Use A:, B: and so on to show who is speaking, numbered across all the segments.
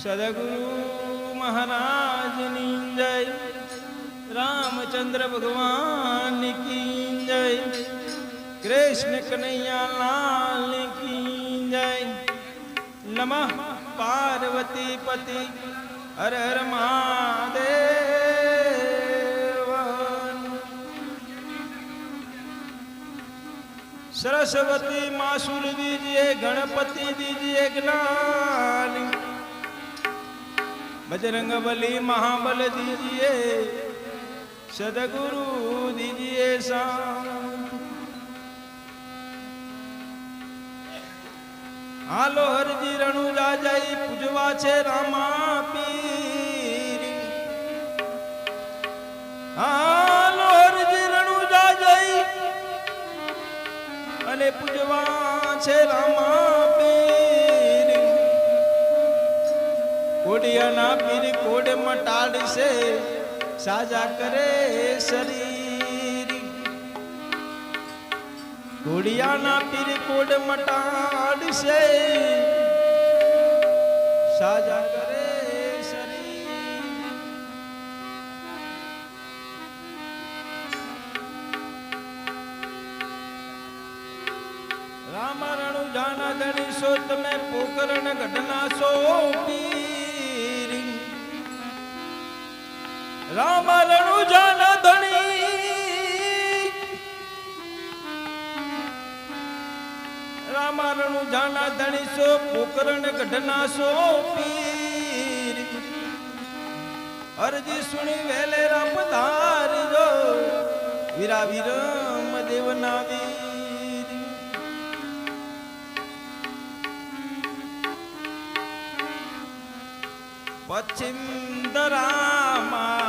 A: સદગુરુ મહારાજની જય રામચંદ્ર ભગવાન કી જય કૃષ્ણ કનૈયા લાલ કી જય નમઃ પાર્વતી પતિ હર હર મહાદેવ સરસ્વતી માં સુર દીજીએ ગણપતિ દીજીએ જ્ઞાન બજરંગ બલી મહાબલ દીજીએ, સદગુરુ દીજીએ હાલો હરજી રણુ રાજાઈ પૂજવા છે રામા પીર. હાલો હરજી રણુ રાજાઈ અને પૂજવા છે રામા કોડિયાના પીર કોડ મટાડશે સાજા કરે શરીર. ઘોડિયાના પીર કોડ મટાડશે સાજા કરે શરીર. રામ રણુ જાના ધણી સો તમે પોકરણ ઘટના સો પીર રામ રણુ જાના ધણી. રામ રણુ જાના ધણી સો, પોકરણ ઘટના સો પીર. વેલે રામ ધારજો વીરા વિરમ દેવના વીર દરામાં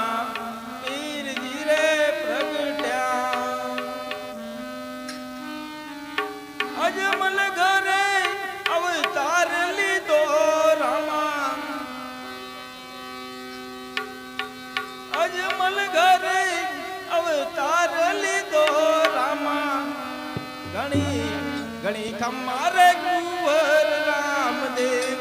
A: ઘણી ગણી ખમારે કુંવર રામદેવ.